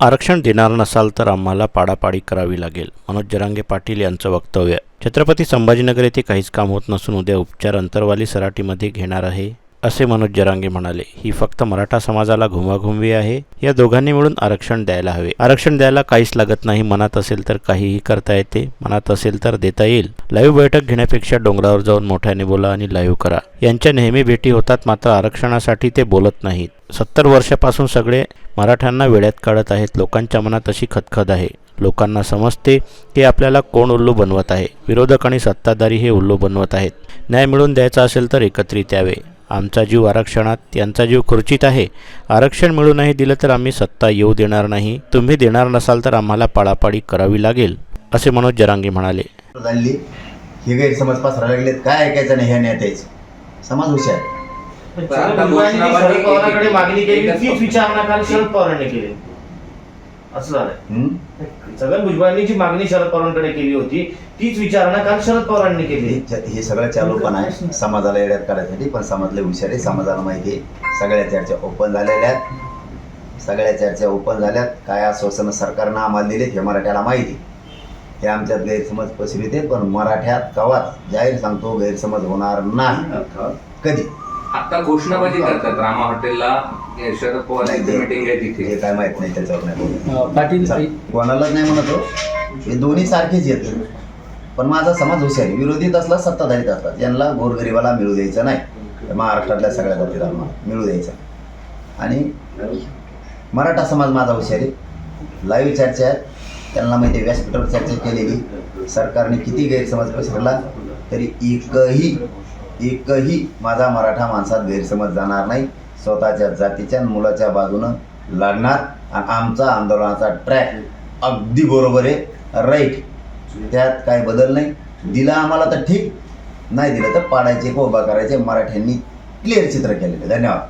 आरक्षण देणार नसाल तर आम्हाला पाडापाडी करावी लागेल. मनोज जरांगे पाटील यांचं वक्तव्य. छत्रपती संभाजीनगर येथे काहीच काम होत नसून उद्या उपचार अंतरवाली सराटीमध्ये घेणार आहे असे मनोज जरांगे म्हणाले. ही फक्त मराठा समाजाला घुमाघुमवी आहे. या दोघांनी मिळून आरक्षण द्यायला हवे. आरक्षण द्यायला काहीच लागत नाही. मनात असेल तर काहीही करता येते. मनात असेल तर देता येईल. लाईव्ह बैठक घेण्यापेक्षा डोंगरावर जाऊन मोठ्याने बोला आणि लाईव्ह करा. यांच्या नेहमी भेटी होतात. मात्र आरक्षणासाठी ते बोलत नाहीत. सत्तर वर्षापासून सगळे मराठ्यांना वेड्यात काढत आहेत. लोकांच्या मनात अशी खतखत आहे. लोकांना समजते की आपल्याला कोण उल्लू बनवत आहे. विरोधक आणि सत्ताधारी हे उल्लू बनवत आहेत. न्याय मिळवून द्यायचा असेल तर एकत्रित यावे. आमचा जीव आरक्षणात त्यांचा जीव खुर्चीत आहे. आरक्षण मिळूनही दिलं तर आम्ही सत्ता येऊ देणार नाही. तुम्ही देणार नसाल तर आम्हाला पाळापाळी करावी लागेल असे मनोज जरांगे म्हणाले. हे गैरसमज पसरायला लागलेत. काय ऐकायचं नाही ह्या नेत्याचं समाज हुशार. पण शरद पवारांकडे केली. मागणी केली एकच तीच पक्ष. विचारणा काल शरद पवारांनी केली. असं झालंय. हं? छगन भुजबळांनी जी मागणी शरद पवारांकडे केली होती तीच विचारणा काल शरद पवारांनी केली. हे सगळं चालू पण आहे. समाजाला येड्यात करायसाठी पण समाजले हुशार आहे. समाजाला माहिती सगळ्या चर्चा ओपन झालेल्या आहेत. सगळ्या चर्चा ओपन झाल्यात. काय आश्वासनं सरकारनं आम्हाला दिलेत हे मराठ्याला माहिती हे आमच्यात गैरसमज पसरवित आहे पण मराठ्यात कवाच जाहीर सांगतो गैरसमज होणार नाही. कधी? आता घोषणाबाजी करतात? रामा हॉटेलला हे शरद पवार यांची मीटिंग आहे हे तिथे काय माहीत नाही त्याच्यावर नाही. अं, पाटील कोणालाच नाही म्हणत हो. हे दोन्ही सारखेच येत पण माझा समाज हुशार. आहे. विरोधीत असला सत्ताधारीत असतात यांना गोरगरिबाला मिळू द्यायचं नाही. महाराष्ट्रातल्या सगळ्या जातीला मिळू द्यायचं. आणि मराठा समाज माझा हुशार. आहे लाईव्ह चर्चा आहेत. त्यांना माहिती आहे व्यासपीठावर चर्चा केलेली. सरकारने किती गैरसमज पसरला तरी एकही एकही माझा मराठा माणसात गैरसमज जाणार नाही. स्वतःच्या जातीच्या मुलाच्या बाजूनं लढणार आणि आमचा आंदोलनाचा ट्रॅक अगदी बरोबर आहे. राईट त्यात काय बदल नाही. दिला आम्हाला तर ठीक. नाही दिलं तर पाडायचे को उभा करायचे. मराठ्यांनी क्लिअर चित्र केलेलं धन्यवाद.